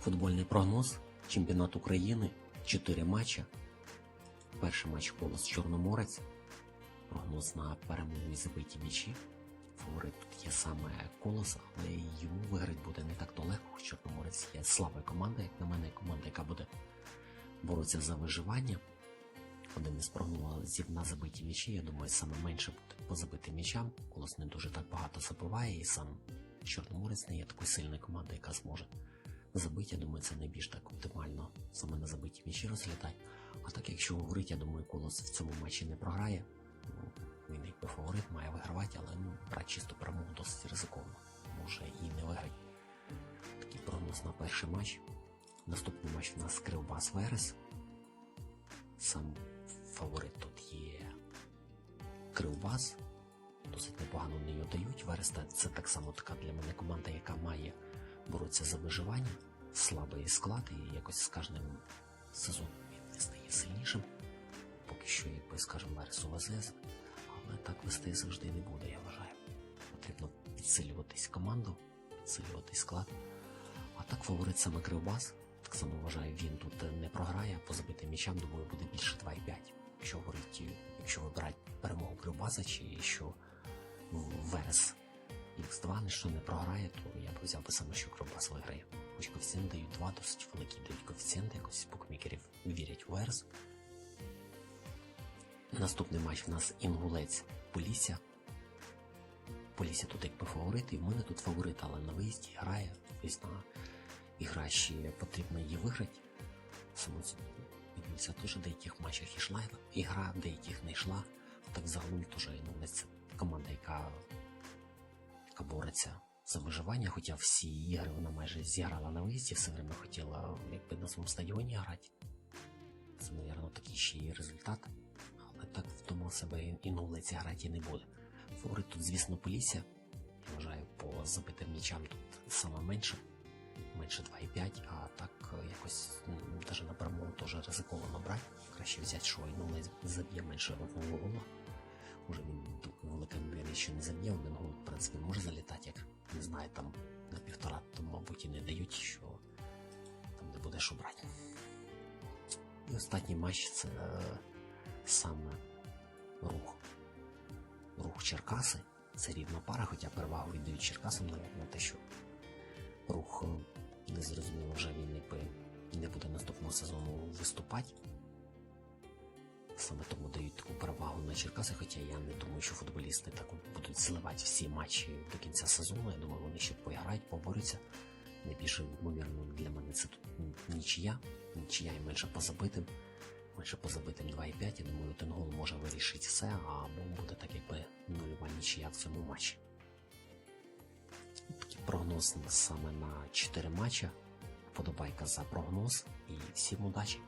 Футбольний прогноз. Чемпіонат України. 4 матча. Перший матч колос Чорноморець. Прогноз на перемогу і забиті м'ячі. Фаворит тут є саме колос, але йому виграти буде не так то легко. Чорноморець є слабою командою, як на мене, команда, яка буде боротися за виживання. Один із прогнозів на забиті м'ячі, я думаю, саме менше буде по забитим м'ячам. Колос не дуже так багато забиває, і сам Чорноморець не є такою сильною командою, яка зможе забити. Я думаю, це найбільш так оптимально саме на забиті м'ячі розглядати. А так, якщо говорити, я думаю, Колос в цьому матчі не програє. Ну, Він якби фаворит має вигравати, але ну, брати чисто перемогу досить ризиковано. Може і не виграти. Такий прогноз на перший матч. Наступний матч у нас Кривбас Верес. Сам фаворит тут є Кривбас. Досить непогано в неї дають. Вереста це так само така для мене команда, яка має боротися за виживання, слабий склад, і якось з кожним сезоном він не стає сильнішим. Поки що, якби скажемо, Вересу ВЗС, але так вести завжди не буде, я вважаю. Потрібно підсилюватись команду, підсилювати склад. А так фаворит саме Кривбас. Так само вважаю, він тут не програє, по забитим м'ячам, думаю, буде більше 2,5. Якщо говорить, якщо вибирати перемогу Кривбаса, чи що Верес X2 ніщо не програє, то я б взяв би саме, що Кривбас виграє. Хоч коефіцієнт дають 2, досить великі дають коефіцієнти, якось букмекерів вірять у Верес. Наступний матч в нас Інгулець Полісся. Полісся тут якби фаворит, і в мене тут фаворит, але на виїзді грає. Тобто на ігра ще потрібно її виграти. Дивіться, теж деяких матчах ішла ігра, деяких не йшла. Так загалом теж Інгулець це команда, яка, яка бореться за виживання, хоча всі ігри вона майже зіграла на виїзді, все время хотіла якби на своєму стадіоні грати. Це, мабуть, такий ще і результат. Але так вдома себе і на вулиці грати не буде. Фаворит тут, звісно, Полісся. Я вважаю, по забитим м'ячам тут саме менше. Менше 2,5, а так е, якось навіть на перемогу теж ризиковано брати. Краще взяти, що Інулець заб'є менше одного гола. Може він ймовірність, не заб'є, один принципі, може залітати, як не знаю, там на півтора, то, мабуть, і не дають, що там не буде що брати. І останній матч це е, саме рух. Рух Черкаси. Це рівна пара, хоча перевагу віддають Черкасам навіть на те, що рух е, не зрозуміло вже він не буде наступного сезону виступати. Саме тому дають таку перевагу на Черкаси, хоча я не думаю, що футболісти так будуть зливати всі матчі до кінця сезону. Я думаю, вони ще поіграють, поборються. Найбільше ймовірно для мене це тут нічия. Нічия і менше по забитим. Менше по забитим 2,5. Я думаю, один гол може вирішити все, або буде так якби нульова нічия в цьому матчі. Такий прогноз саме на 4 матча. Подобайка за прогноз і всім удачі!